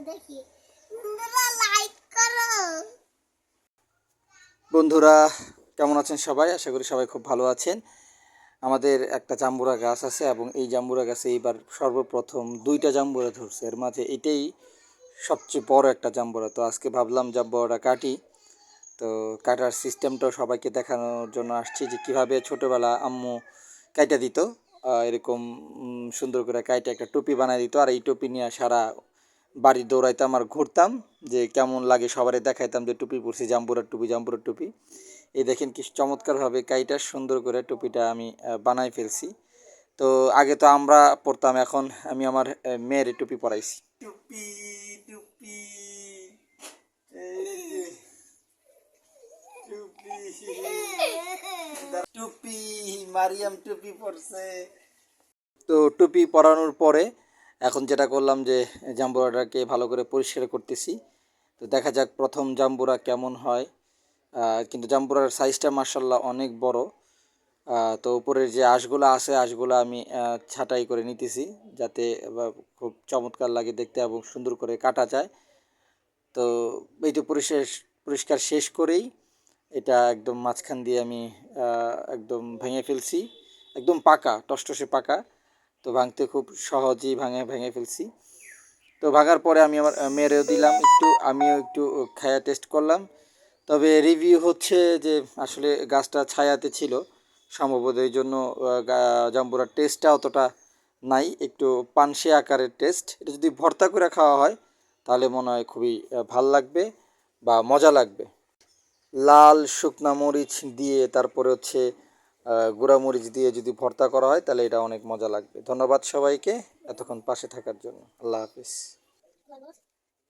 বন্ধুরা বন্ধুরা, কেমন আছেন সবাই? আশা করি সবাই খুব ভালো আছেন। আমাদের একটা জাম্বুরা গাছ আছে এবং এই জাম্বুরা গাছে এইবার সর্বপ্রথম দুইটা জাম্বুরা ধরছে। এর মাঝে এটাই সবচেয়ে বড় একটা জাম্বুরা। তো আজকে ভাবলাম জাম্বুরাটা কাটি। তো কাটার সিস্টেমটাও সবাইকে দেখানোর জন্য আসছি যে কীভাবে ছোটোবেলা আম্মু কাইটা দিত। এরকম সুন্দর করে কাইটা একটা টুপি বানাই দিত। আর এই টুপি নিয়ে সারা বাড়ি দৌড়াইতাম আর ঘুরতাম যে কেমন লাগে সবারই দেখাইতাম যে টুপি পরছি জাম্বুরার টুপি জাম্বুরার টুপি। এই দেখেন কি চমৎকারভাবে কাইটা সুন্দর করে টুপিটা আমি বানাই ফেলছি। তো আগে তো আমরা পরতাম এখন আমি আমার মেয়ের টুপি পরাইছি। টুপি টুপি টুপি মারিয়াম টুপি পরছে। তো টুপি পরানোর পরে এখন যেটা করলাম যে জাম্বুরাটাকে ভালো করে পরিষ্কার করতেছি। তো দেখা যাক প্রথম জাম্বুরা কেমন হয়। কিন্তু জাম্বুরার সাইজটা মার্শাল্লাহ অনেক বড়। তো উপরের যে আঁশগুলো আছে, আঁশগুলো আমি ছাঁটাই করে নিতেছি যাতে খুব চমৎকার লাগে দেখতে এবং সুন্দর করে কাটা যায়। তো এই তো পরিষ্কার পরিষ্কার শেষ করেই এটা একদম মাঝখান দিয়ে আমি একদম ভেঙে ফেলছি। একদম পাকা, টসটসে পাকা। তো ভাঙতে খুব সহজেই ভাঙে, ভেঙে ফেলছি। তো ভাঙার পরে আমি আমার মেরেও দিলাম একটু, আমিও একটু খায়া টেস্ট করলাম। তবে রিভিউ হচ্ছে যে আসলে গাছটা ছায়াতে ছিল, সম্ভবত এই জন্য জাম্বুরার টেস্টটা অতটা নাই, একটু পানসে আকারের টেস্ট এটা যদি ভর্তা করে খাওয়া হয়, তাহলে মনে হয় খুবই ভালো লাগবে বা মজা লাগবে। লাল শুকনা মরিচ দিয়ে তারপরে হচ্ছে আহ, গুঁড়া মরিচ দিয়ে যদি ভর্তা করা হয় তাহলে এটা অনেক মজা লাগবে। ধন্যবাদ সবাইকে এতক্ষণ পাশে থাকার জন্য। আল্লাহ হাফিজ।